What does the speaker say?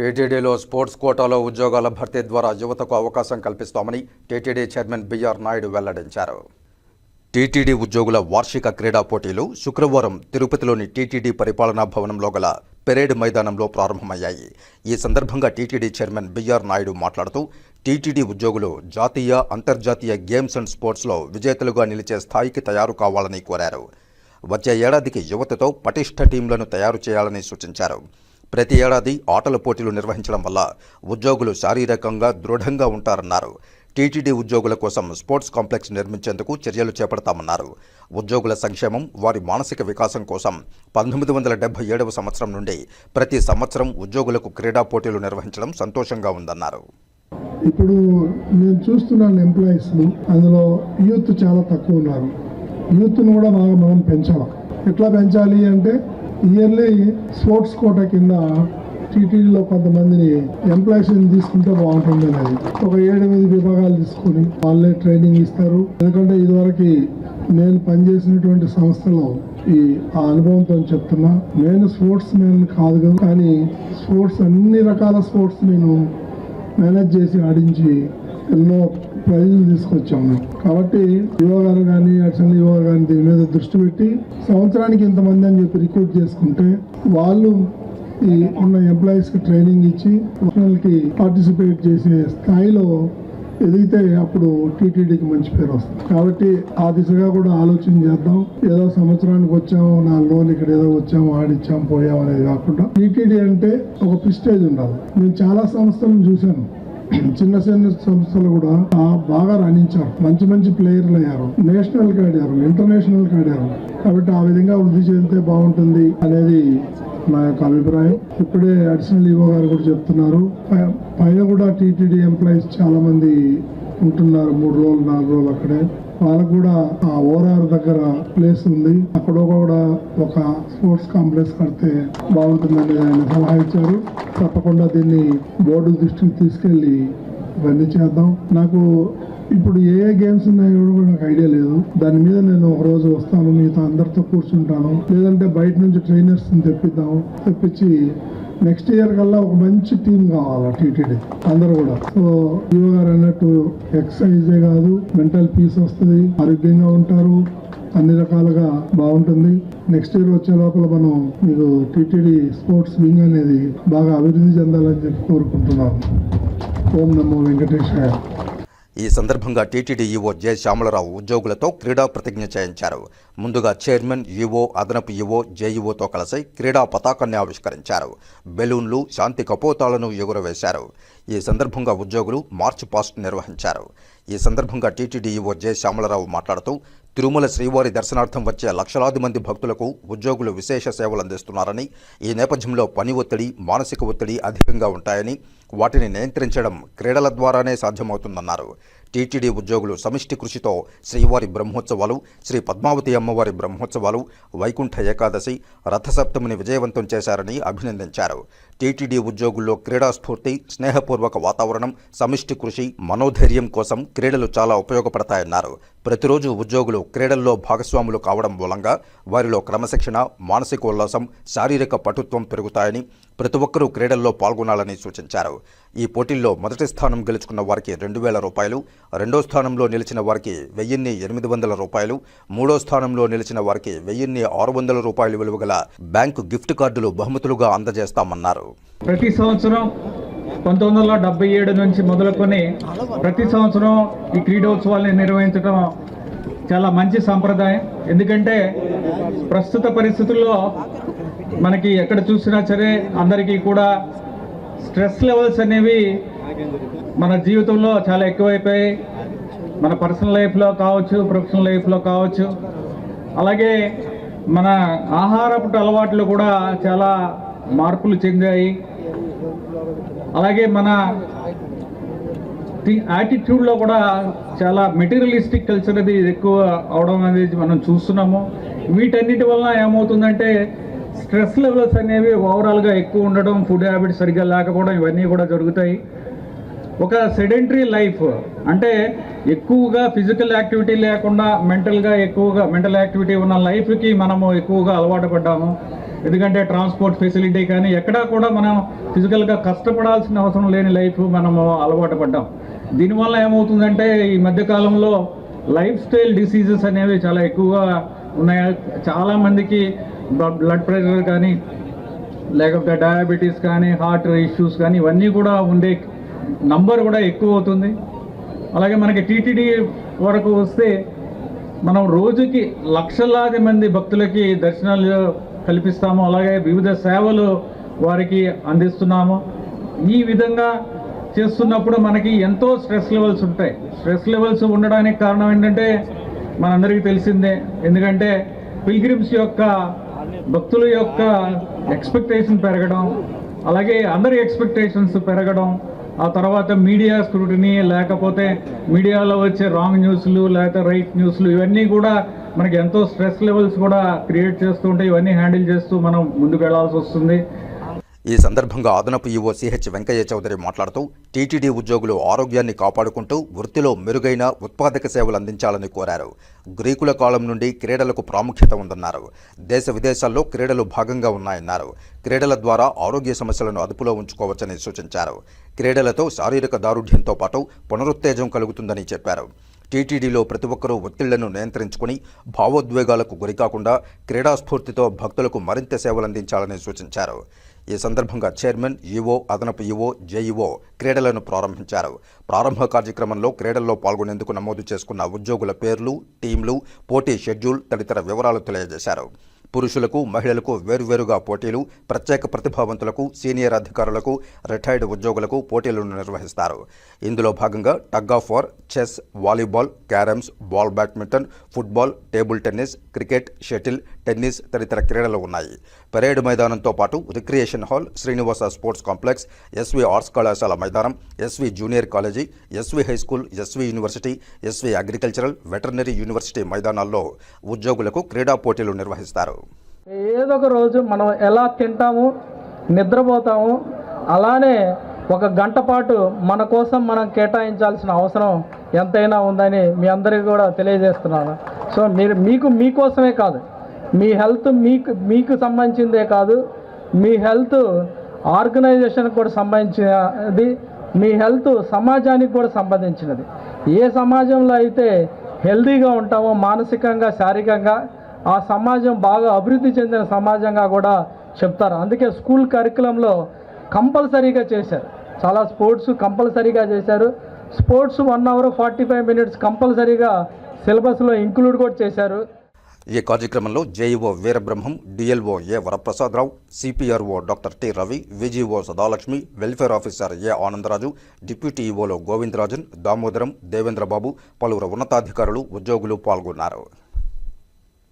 టీటీడీలో స్పోర్ట్స్ కోటాలో ఉద్యోగాల భర్తీ ద్వారా యువతకు అవకాశం కల్పిస్తామని టీటీడీ చైర్మన్ బిఆర్ నాయుడు వెల్లడించారు. టీటీడీ ఉద్యోగుల వార్షిక క్రీడా పోటీలు శుక్రవారం తిరుపతిలోని టీటీడీ పరిపాలనా భవనంలో గల పెరేడ్ మైదానంలో ప్రారంభమయ్యాయి. ఈ సందర్భంగా టీటీడీ చైర్మన్ బిఆర్ నాయుడు మాట్లాడుతూ టీటీడీ ఉద్యోగులు జాతీయ అంతర్జాతీయ గేమ్స్ అండ్ స్పోర్ట్స్లో విజేతలుగా నిలిచే స్థాయికి తయారు కావాలని కోరారు. వచ్చే ఏడాదికి యువతతో పటిష్ట టీంలను తయారు చేయాలని సూచించారు. ప్రతి ఏడాది ఆటల పోటీలు నిర్వహించడం వల్ల ఉద్యోగులు శారీరకంగా దృఢంగా ఉంటారన్నారు. టీటీడీ ఉద్యోగుల కోసం స్పోర్ట్స్ కాంప్లెక్స్ నిర్మించేందుకు చర్యలు చేపడతామన్నారు. ఉద్యోగుల సంక్షేమం వారి మానసిక వికాసం కోసం పంతొమ్మిది వందల డెబ్బై ఏడవ సంవత్సరం నుండి ప్రతి సంవత్సరం ఉద్యోగులకు క్రీడా పోటీలు నిర్వహించడం సంతోషంగా ఉందన్నారు. ఇప్పుడు నేను చూస్తున్నాను ఎంప్లాయీస్ అందులో యూత్ చాలా తక్కువ ఉన్నారు. యూత్ను కూడా బాగా మనం పెంచాలి. ఎట్లా పెంచాలి అంటే ఇయర్లీ స్పోర్ట్స్ కోట కింద టీటీడీలో కొంతమందిని ఎంప్లాయీస్ని తీసుకుంటే బాగుంటుంది అనేది. ఒక ఏడెనిమిది విభాగాలు తీసుకొని వాళ్ళే ట్రైనింగ్ ఇస్తారు. ఎందుకంటే ఇదివరకు నేను పనిచేసినటువంటి సంస్థలో ఈ ఆ అనుభవంతో చెప్తున్నా. నేను స్పోర్ట్స్ మ్యాన్ కాదు కానీ స్పోర్ట్స్ అన్ని రకాల స్పోర్ట్స్ నేను మేనేజ్ చేసి ఆడించి ఎన్నో ప్రైజులు తీసుకొచ్చాము. కాబట్టి యువ గారు కానీ అడిషనల్ యువ కానీ దీని మీద దృష్టి పెట్టి సంవత్సరానికి ఇంతమంది అని చెప్పి రిక్రూట్ చేసుకుంటే వాళ్ళు ఈ ఉన్న ఎంప్లాయీస్కి ట్రైనింగ్ ఇచ్చి కి పార్టిసిపేట్ చేసే స్థాయిలో ఎదిగితే అప్పుడు టీటీడీకి మంచి పేరు వస్తుంది. కాబట్టి ఆ దిశగా కూడా ఆలోచన చేద్దాం. ఏదో సంవత్సరానికి వచ్చాము నా లోన్ ఇక్కడ ఏదో వచ్చాము ఆడిచ్చాము పోయాము అనేది కాకుండా టీటీడీ అంటే ఒక ప్రిస్టేజ్ ఉండాలి. నేను చాలా సంస్థలను చూశాను. చిన్న చిన్న సంస్థలు కూడా బాగా రాణించారు. మంచి మంచి ప్లేయర్లు అయ్యారు. నేషనల్కి ఆడారు ఇంటర్నేషనల్కి ఆడారు. కాబట్టి ఆ విధంగా వృద్ధి చెందితే బాగుంటుంది అనేది నా యొక్క అభిప్రాయం. ఇప్పుడే అడిషనల్ ఈవో గారు కూడా చెప్తున్నారు. పై- పైన కూడా టీటీడీ ఎంప్లాయీస్ చాలా మంది ఉంటున్నారు. మూడు రోజులు నాలుగు రోజులు అక్కడే. వాళ్ళకు కూడా ఆ ఓరార్ దగ్గర ప్లేస్ ఉంది. అక్కడ కూడా ఒక స్పోర్ట్స్ కాంప్లెక్స్ కడితే బాగుంటుందని ఆయన సలహా ఇచ్చారు. తప్పకుండా దీన్ని బోర్డు దృష్టికి తీసుకెళ్ళి ఇవన్నీ చేద్దాం. నాకు ఇప్పుడు ఏ ఏ గేమ్స్ ఉన్నాయో కూడా నాకు ఐడియా లేదు. దాని మీద నేను ఒక రోజు వస్తాను మీతో అందరితో కూర్చుంటాను. లేదంటే బయట నుంచి ట్రైనర్స్ని తెప్పిద్దాం తెప్పించి నెక్స్ట్ ఇయర్ కల్లా ఒక మంచి టీం కావాలి టీటీడీ అందరూ కూడా. సో యువ గారు అన్నట్టు ఎక్సర్సైజే కాదు మెంటల్ పీస్ వస్తుంది ఆరోగ్యంగా ఉంటారు అన్ని రకాలుగా బాగుంటుంది. నెక్స్ట్ ఇయర్ వచ్చే లోపల మనం మీరు టీటీడీ స్పోర్ట్స్ వింగ్ అనేది బాగా అభివృద్ధి చెందాలని చెప్పి కోరుకుంటున్నాను ఓం నమో వెంకటేశ్వర ఈ సందర్భంగా టీటీడీ ఈవో జె. శ్యామలరావు ఉద్యోగులతో క్రీడా ప్రతిజ్ఞ చేయించారు. ముందుగా చైర్మన్ ఈవో అదనపు ఈవో జేఈఓతో కలిసి క్రీడా పతాకాన్ని ఆవిష్కరించారు. బెలూన్లు శాంతి కపోతాలను ఎగురవేశారు. ఈ సందర్భంగా ఉద్యోగులు మార్చ్ పాస్ట్ నిర్వహించారు. ఈ సందర్భంగా టీటీడీ ఈవో జె. శ్యామలరావు మాట్లాడుతూ తిరుమల శ్రీవారి దర్శనార్థం వచ్చే లక్షలాది మంది భక్తులకు ఉద్యోగులు విశేష సేవలు అందిస్తున్నారని ఈ నేపథ్యంలో పని ఒత్తిడి మానసిక ఒత్తిడి అధికంగా ఉంటాయని వాటిని నియంత్రించడం క్రీడల ద్వారానే సాధ్యమవుతుందన్నారు. టీటీడీ ఉద్యోగులు సమిష్టి కృషితో శ్రీవారి బ్రహ్మోత్సవాలు శ్రీ పద్మావతి అమ్మవారి బ్రహ్మోత్సవాలు వైకుంఠ ఏకాదశి రథసప్తమిని విజయవంతం చేశారని అభినందించారు. టీటీడీ ఉద్యోగుల్లో క్రీడా స్ఫూర్తి స్నేహపూర్వక వాతావరణం సమిష్టి కృషి మనోధైర్యం కోసం క్రీడలు చాలా ఉపయోగపడతాయన్నారు. ప్రతిరోజు ఉద్యోగులు క్రీడల్లో భాగస్వాములు కావడం మూలంగా వారిలో క్రమశిక్షణ మానసిక ఉల్లాసం శారీరక పటుత్వం పెరుగుతాయని ప్రతి ఒక్కరూ క్రీడల్లో పాల్గొనాలని సూచించారు. ఈ పోటీల్లో మొదటి స్థానం గెలుచుకున్న వారికి రెండు వేల రూపాయలు రెండో స్థానంలో నిలిచిన వారికి వెయ్యిన్ని ఎనిమిది వందల రూపాయలు మూడో స్థానంలో నిలిచిన వారికి వెయ్యిన్ని ఆరు వందల రూపాయలు విలువ గల బ్యాంకు గిఫ్ట్ కార్డులు బహుమతులుగా అందజేస్తామన్నారు. ప్రతి సంవత్సరం పంతొమ్మిది వందల డెబ్బై ఏడు నుంచి మొదలుకొని ప్రతి సంవత్సరం ఈ క్రీడోత్సవాల్ని నిర్వహించడం చాలా మంచి సాంప్రదాయం. ఎందుకంటే ప్రస్తుత పరిస్థితుల్లో మనకి ఎక్కడ చూసినా సరే అందరికీ కూడా స్ట్రెస్ లెవెల్స్ అనేవి మన జీవితంలో చాలా ఎక్కువైపోయాయి మన పర్సనల్ లైఫ్లో కావచ్చు ప్రొఫెషనల్ లైఫ్లో కావచ్చు. అలాగే మన ఆహారపు అలవాట్లు కూడా చాలా మార్పులు చెందాయి. అలాగే మన యాటిట్యూడ్లో కూడా చాలా మెటీరియలిస్టిక్ కల్చర్ అది ఎక్కువ అవడం అనేది మనం చూస్తున్నాము. వీటన్నిటి వలన ఏమవుతుందంటే స్ట్రెస్ లెవెల్స్ అనేవి ఓవరాల్గా ఎక్కువ ఉండడం ఫుడ్ హ్యాబిట్స్ సరిగ్గా లేకపోవడం ఇవన్నీ కూడా జరుగుతాయి. ఒక సెడెంటరీ లైఫ్ అంటే ఎక్కువగా ఫిజికల్ యాక్టివిటీ లేకుండా మెంటల్గా ఎక్కువగా మెంటల్ యాక్టివిటీ ఉన్న లైఫ్కి మనము ఎక్కువగా అలవాటు పడ్డాము. ఎందుకంటే ట్రాన్స్పోర్ట్ ఫెసిలిటీ కానీ ఎక్కడా కూడా మనం ఫిజికల్గా కష్టపడాల్సిన అవసరం లేని లైఫ్ మనము అలవాటు పడ్డాం. దీనివల్ల ఏమవుతుందంటే ఈ మధ్యకాలంలో లైఫ్ స్టైల్ డిసీజెస్ అనేవి చాలా ఎక్కువగా ఉన్నాయి. చాలా మందికి బ్లడ్ ప్రెషర్ కానీ లేకపోతే డయాబెటీస్ కానీ హార్ట్ ఇష్యూస్ కానీ ఇవన్నీ కూడా ఉండే నంబర్ కూడా ఎక్కువ అవుతుంది. అలాగే మనకి టీటీడీ వరకు వస్తే మనం రోజుకి లక్షలాది మంది భక్తులకి దర్శనాలు కల్పిస్తాము. అలాగే వివిధ సేవలు వారికి అందిస్తున్నాము. ఈ విధంగా చేస్తున్నప్పుడు మనకి ఎంతో స్ట్రెస్ లెవెల్స్ ఉంటాయి. స్ట్రెస్ లెవెల్స్ ఉండడానికి కారణం ఏంటంటే మనందరికీ తెలిసిందే. ఎందుకంటే పిల్గ్రిమ్స్ యొక్క భక్తుల యొక్క ఎక్స్పెక్టేషన్ పెరగడం అలాగే అందరి ఎక్స్పెక్టేషన్స్ పెరగడం ఆ తర్వాత మీడియా స్క్రూటినీ లేకపోతే మీడియాలో వచ్చే రాంగ్ న్యూస్లు లేకపోతే రైట్ న్యూస్లు ఇవన్నీ కూడా మనకి ఎంతో స్ట్రెస్ లెవెల్స్ కూడా క్రియేట్ చేస్తూ ఉంటాయి ఇవన్నీ హ్యాండిల్ చేస్తూ మనం ముందుకు వెళ్ళాల్సి వస్తుంది. ఈ సందర్భంగా అదనపు ఈవో సిహెచ్ వెంకయ్య చౌదరి మాట్లాడుతూ టీటీడీ ఉద్యోగులు ఆరోగ్యాన్ని కాపాడుకుంటూ వృత్తిలో మెరుగైన ఉత్పాదక సేవలు అందించాలని కోరారు. గ్రీకుల కాలం నుండి క్రీడలకు ప్రాముఖ్యత ఉందన్నారు. దేశ విదేశాల్లో క్రీడలు భాగంగా ఉన్నాయన్నారు. క్రీడల ద్వారా ఆరోగ్య సమస్యలను అదుపులో ఉంచుకోవచ్చని సూచించారు. క్రీడలతో శారీరక దారుఢ్యంతో పాటు పునరుత్తేజం కలుగుతుందని చెప్పారు. టీటీడీలో ప్రతి ఒక్కరూ ఒత్తిళ్ళను నియంత్రించుకుని భావోద్వేగాలకు గురికాకుండా క్రీడా స్ఫూర్తితో భక్తులకు మరింత సేవలందించాలని సూచించారు. ఈ సందర్భంగా చైర్మన్ ఈవో అదనపు ఈవో జేఈఓ క్రీడలను ప్రారంభించారు. ప్రారంభ కార్యక్రమంలో క్రీడల్లో పాల్గొనేందుకు నమోదు చేసుకున్న ఉద్యోగుల పేర్లు టీంలు పోటీ షెడ్యూల్ తదితర వివరాలు తెలియజేశారు. పురుషులకు మహిళలకు వేరువేరుగా పోటీలు ప్రత్యేక ప్రతిభావంతులకు సీనియర్ అధికారులకు రిటైర్డ్ ఉద్యోగులకు పోటీలను నిర్వహిస్తారు. ఇందులో భాగంగా tug of war chess volleyball carroms ball badminton football table tennis cricket shuttle tennis తదితర క్రీడలు ఉన్నాయి. పెరేడ్ మైదానంతో పాటు recreation hall Srinivasa sports complex SV arts కళాశాల మైదానం SV junior college SV high school SV university SV agricultural veterinary university మైదానాల్లో ఉద్యోగులకు క్రీడా పోటీలు నిర్వహిస్తారు. ఏదో ఒక రోజు మనం ఎలా తింటాము నిద్రపోతాము అలానే ఒక గంట పాటు మన కోసం మనం కేటాయించాల్సిన అవసరం ఎంతైనా ఉందని మీ అందరికీ కూడా తెలియజేస్తున్నాను. సో మీరు మీకు మీకోసమే కాదు మీ హెల్త్ మీకు మీకు సంబంధించిందే కాదు మీ హెల్త్ ఆర్గనైజేషన్కి కూడా సంబంధించినది మీ హెల్త్ సమాజానికి కూడా సంబంధించినది. ఏ సమాజంలో అయితే హెల్తీగా ఉంటామో మానసికంగా శారీరకంగా ఆ సమాజం బాగా అభివృద్ధి చెందిన సమాజంగా కూడా చెప్తారు. అందుకే స్కూల్ కరికులంలో కంపల్సరీగా చేశారు. చాలా స్పోర్ట్స్ కంపల్సరీగా చేశారు. Sports one hour forty five minutes కంపల్సరీగా సిలబస్లో ఇంక్లూడ్ కూడా చేశారు. ఈ కార్యక్రమంలో JEO Veerabrahmam DLO A Varaprasadarao CPRO doctor T Ravi VGO Sadalakshmi welfare officer A Anandaraju deputy ఈఓలో Govindarajan Damodaram Devendrababu పలువురు ఉన్నతాధికారులు ఉద్యోగులు పాల్గొన్నారు.